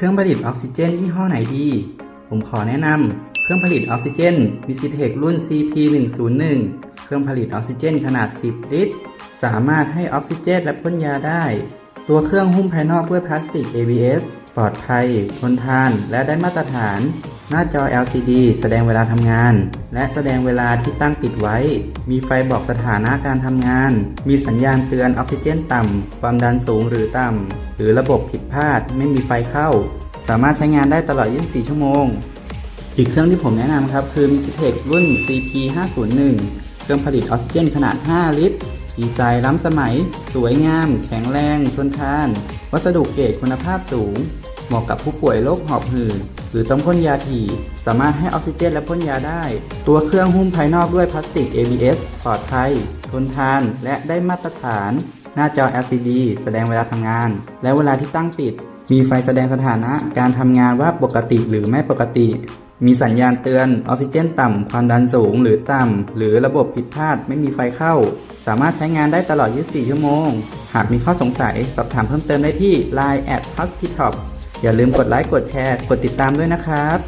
เครื่องผลิตออกซิเจนยี่ห้อไหนดี ผมขอแนะนำเครื่องผลิตออกซิเจนวิซิเทครุ่น CP101 เครื่องผลิตออกซิเจนขนาด 10 ลิตร สามารถให้ออกซิเจนและพ่นยาได้ ตัวเครื่องหุ้มภายนอกด้วยพลาสติก ABS ปลอดภัย ทนทาน และได้มาตรฐาน หน้าจอ LCD แสดงเวลาทำงาน และแสดงเวลาที่ตั้งปิดไว้ มีไฟบอกสถานะการทำงาน มีสัญญาณเตือนออกซิเจนต่ำ ความดันสูงหรือต่ำ หรือระบบผิดพลาดไม่มีไฟเข้า สามารถใช้งานได้ตลอด 24 ชั่วโมง อีกเครื่องที่ผมแนะนำครับ คือ m i s i t e c h รุ่น CP501 เครื่องผลิตออกซิเจนขนาด 5 ลิตร ดีไซน์ล้ำสมัย สวยงาม แข็งแรง ทนทาน วัสดุเกรดคุณภาพสูง เหมาะกับผู้ป่วยโรคหอบหืด หรือต้องพ่นยาถี่สามารถให้ออกซิเจนและพ่นยาได้ ตัวเครื่องหุ้มภายนอกด้วยพลาสติก ABS ปลอดภัย ทนทานและได้มาตรฐาน หน้าจอ LCD แสดงเวลาทำงาน และเวลาที่ตั้งปิด มีไฟแสดงสถานะการทำงานว่าปกติหรือไม่ปกติมีสัญญาณเตือนออกซิเจนต่ำ ความดันสูงหรือต่ำ หรือระบบผิดพลาดไม่มีไฟเข้า สามารถใช้งานได้ตลอด 24 ชั่วโมง หากมีข้อสงสัย สอบถามเพิ่มเติมได้ที่ Line at Hospital อย่าลืมกดไลค์กดแชร์ กดติดตามด้วยนะครับ